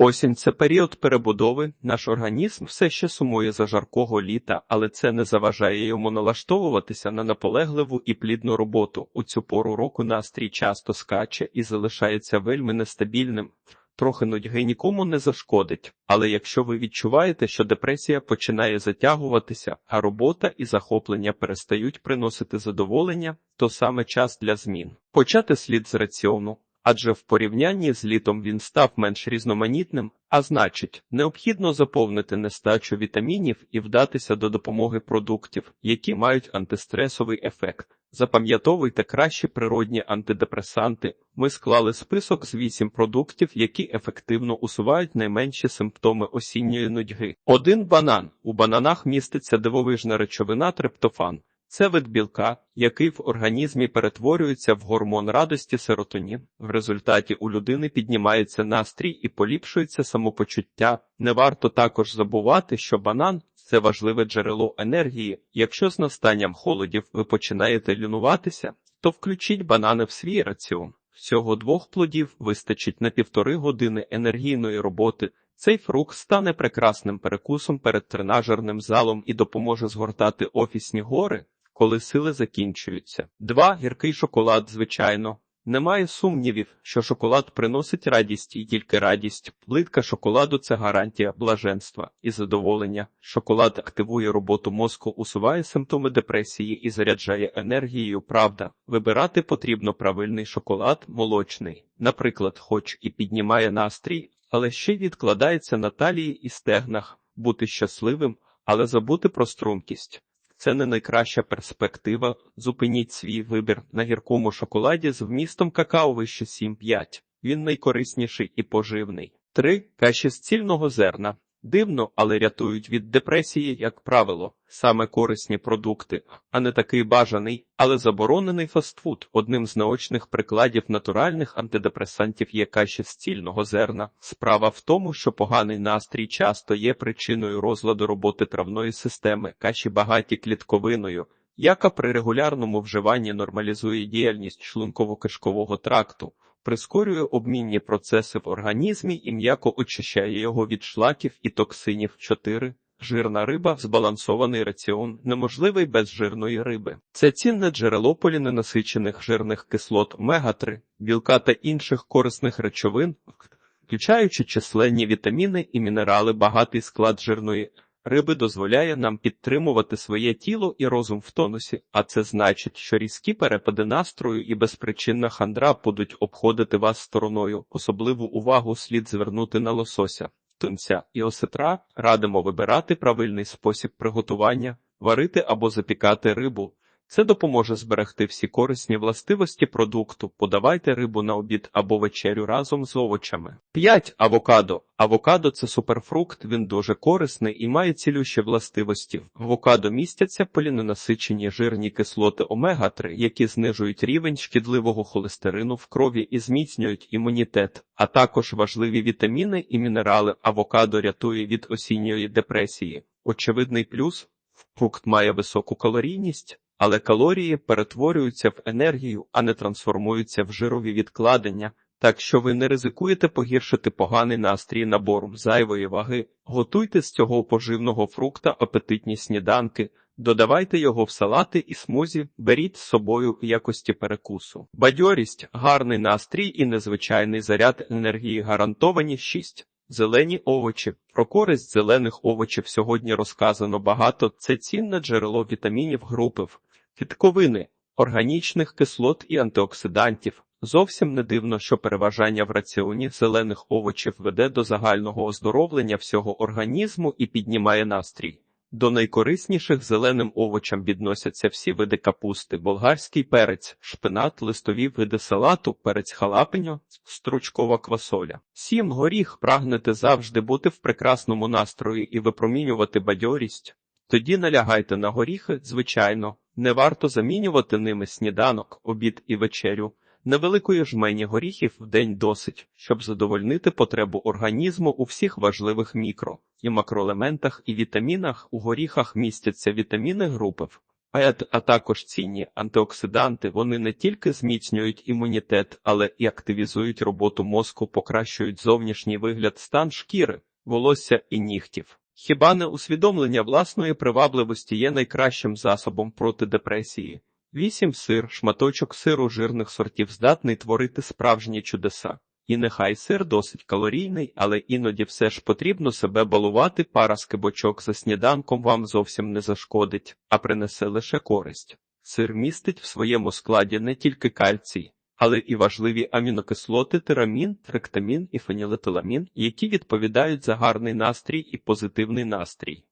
Осінь це період перебудови. Наш організм все ще сумує за жаркого літа, але це не заважає йому налаштовуватися на наполегливу і плідну роботу. У цю пору року настрій часто скаче і залишається вельми нестабільним. Трохи нудьги нікому не зашкодить, але якщо ви відчуваєте, що депресія починає затягуватися, а робота і захоплення перестають приносити задоволення, то саме час для змін. Почати слід з раціону, адже в порівнянні з літом він став менш різноманітним, а значить, необхідно заповнити нестачу вітамінів і вдатися до допомоги продуктів, які мають антистресовий ефект. Запам'ятовуйте кращі природні антидепресанти. Ми склали список з 8 продуктів, які ефективно усувають найменші симптоми осінньої нудьги. Один банан. У бананах міститься дивовижна речовина триптофан. Це вид білка, який в організмі перетворюється в гормон радості серотонін. В результаті у людини піднімається настрій і поліпшується самопочуття. Не варто також забувати, що банан це важливе джерело енергії. Якщо з настанням холодів ви починаєте лінуватися, то включіть банани в свій раціон. Всього двох плодів вистачить на півтори години енергійної роботи. Цей фрукт стане прекрасним перекусом перед тренажерним залом і допоможе згортати офісні гори, коли сили закінчуються. Два гіркий шоколад, звичайно. Немає сумнівів, що шоколад приносить радість і тільки радість. Плитка шоколаду це гарантія блаженства і задоволення. Шоколад активує роботу мозку, усуває симптоми депресії і заряджає енергією. Правда, вибирати потрібно правильний шоколад, молочний, наприклад, хоч і піднімає настрій, але ще й відкладається на талії і стегнах, бути щасливим, але забути про стрункість. Це не найкраща перспектива. Зупиніть свій вибір на гіркому шоколаді з вмістом какао вище 7,5. Він найкорисніший і поживний. 3. Каші з цільного зерна. Дивно, але рятують від депресії, як правило, саме корисні продукти, а не такий бажаний, але заборонений фастфуд. Одним з наочних прикладів натуральних антидепресантів є каші з цільного зерна. Справа в тому, що поганий настрій часто є причиною розладу роботи травної системи, каші багаті клітковиною, яка при регулярному вживанні нормалізує діяльність шлунково-кишкового тракту прискорює обмінні процеси в організмі і м'яко очищає його від шлаків і токсинів. 4. Жирна риба, збалансований раціон, неможливий без жирної риби. Це цінне джерело поліненасичених жирних кислот омега-3, білка та інших корисних речовин, включаючи численні вітаміни і мінерали, багатий склад жирної риби дозволяє нам підтримувати своє тіло і розум в тонусі, а це значить, що різкі перепади настрою і безпричинна хандра будуть обходити вас стороною. Особливу увагу слід звернути на лосося, тунця і осетра. Радимо вибирати правильний спосіб приготування, варити або запікати рибу. Це допоможе зберегти всі корисні властивості продукту. Подавайте рибу на обід або вечерю разом з овочами. 5. Авокадо. Авокадо це суперфрукт, він дуже корисний і має цілющі властивості. В авокадо містяться поліненасичені жирні кислоти омега-3, які знижують рівень шкідливого холестерину в крові і зміцнюють імунітет, а також важливі вітаміни і мінерали. Авокадо рятує від осінньої депресії. Очевидний плюс фрукт має високу калорійність але калорії перетворюються в енергію, а не трансформуються в жирові відкладення, так що ви не ризикуєте погіршити поганий настрій набором зайвої ваги. Готуйте з цього поживного фрукта апетитні сніданки, додавайте його в салати і смузі, беріть з собою в якості перекусу. Бадьорість, гарний настрій і незвичайний заряд енергії гарантовані 6. Зелені овочі. Про користь зелених овочів сьогодні розказано багато. Це цінне джерело вітамінів групи Фітковини, органічних кислот і антиоксидантів. Зовсім не дивно, що переважання в раціоні зелених овочів веде до загального оздоровлення всього організму і піднімає настрій. До найкорисніших зеленим овочам відносяться всі види капусти, болгарський перець, шпинат, листові види салату, перець халапеньо, стручкова квасоля. Сім горіх прагнете завжди бути в прекрасному настрої і випромінювати бадьорість. Тоді налягайте на горіхи, звичайно, не варто замінювати ними сніданок, обід і вечерю. Невеликої жмені горіхів в день досить, щоб задовольнити потребу організму у всіх важливих мікро і макроелементах і вітамінах. У горіхах містяться вітаміни групи ет- а також цінні антиоксиданти. Вони не тільки зміцнюють імунітет, але і активізують роботу мозку, покращують зовнішній вигляд, стан шкіри, волосся і нігтів. Хіба не усвідомлення власної привабливості є найкращим засобом проти депресії? 8. Сир, шматочок сиру жирних сортів здатний творити справжні чудеса. І нехай сир досить калорійний, але іноді все ж потрібно себе балувати, пара скибочок за сніданком вам зовсім не зашкодить, а принесе лише користь. Сир містить в своєму складі не тільки кальцій, але і важливі амінокислоти тирамін, тректамін і фенілетиламін, які відповідають за гарний настрій і позитивний настрій.